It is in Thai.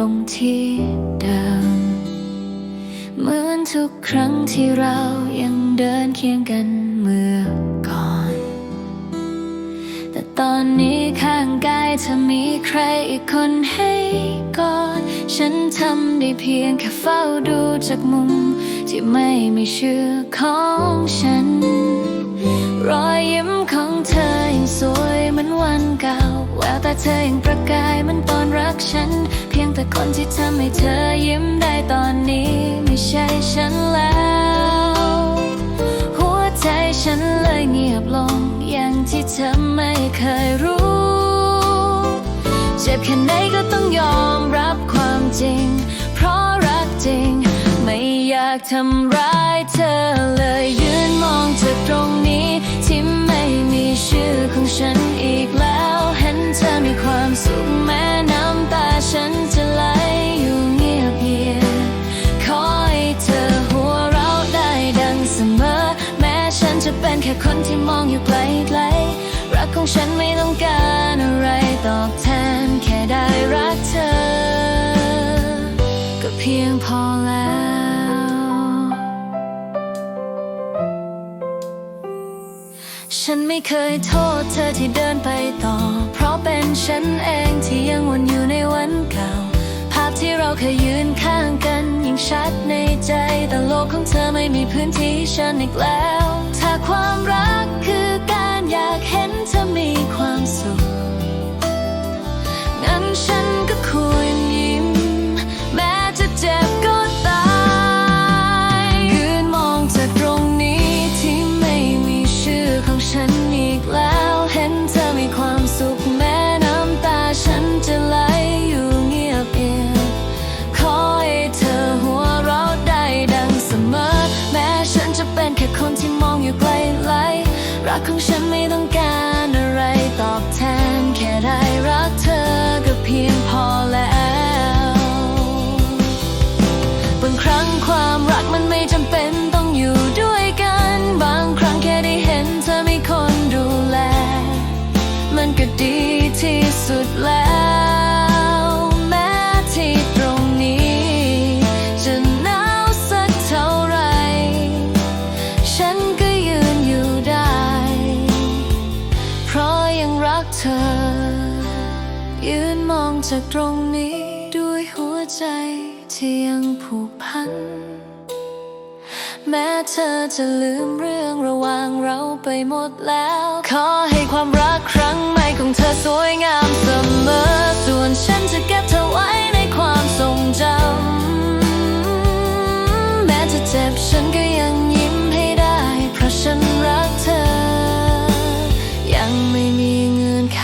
รงที่เดิม เหมือนทุกครั้งที่เรายังเดินเคียงกันเมื่อก่อน แต่ตอนนี้ข้างกายเธอมีใครอีกคนให้กอดฉันทำได้เพียงแค่เฝ้าดูจากมุม ที่ไม่มีชื่อของฉัน รอยยิ้มของเธอยังสวยเหมือนวันเก่าแววตาเธอยังประกายเหมันตอนรักฉัน แต่คนที่ทำให้เธอยิ้มได้ตอนนี้ไม่ใช่ฉันแล้ว หัวใจฉันเลยเงียบลง อย่างที่เธอไม่เคยรู้ เจ็บแค่ไหนก็ต้องยอมรับความจริง เพราะรักจริง ไม่อยากทำร้ายเธอเลยยืนมองจากตรงนี้ ที่ไม่มีชื่อของฉัน จะเป็นแค่คนที่มองอยู่ไกลๆ รักของฉันไม่ต้องการอะไรตอบแทน แค่ได้รักเธอ ก็เพียงพอแล้ว ฉันไม่เคยโทษเธอที่เดินไปต่อ เพราะเป็นฉันเองที่ยังวนอยู่ในวันเก่า ภาพที่เราเคยยืนข้างกันยังชัดในใจ แต่โลกของเธอไม่มีพื้นที่ฉันอีกแล้ว อบแทนแค่ได้รักเธอก็เพียงพอแล้ว บางครั้งความรักมันไม่จำเป็นต้องอยู่ด้วยกัน บางครั้งแค่ได้เห็นเธอมีคนดูแล มันก็ดีที่สุดแล้ว จากตรงนี้ด้วยหัวใจที่ยังผูกพัน แม้เธอจะลืมเรื่องระหว่างเราไปหมดแล้ว ขอให้ความรักครั้งใหม่ของเธอสวยงามเสมอ ส่วนฉันจะเก็บเธอไว้ในความทรงจำ แม้จะเจ็บฉันก็ยังยิ้มให้ได้ เพราะฉันรักเธอ ยังไม่มีเงื่อนไข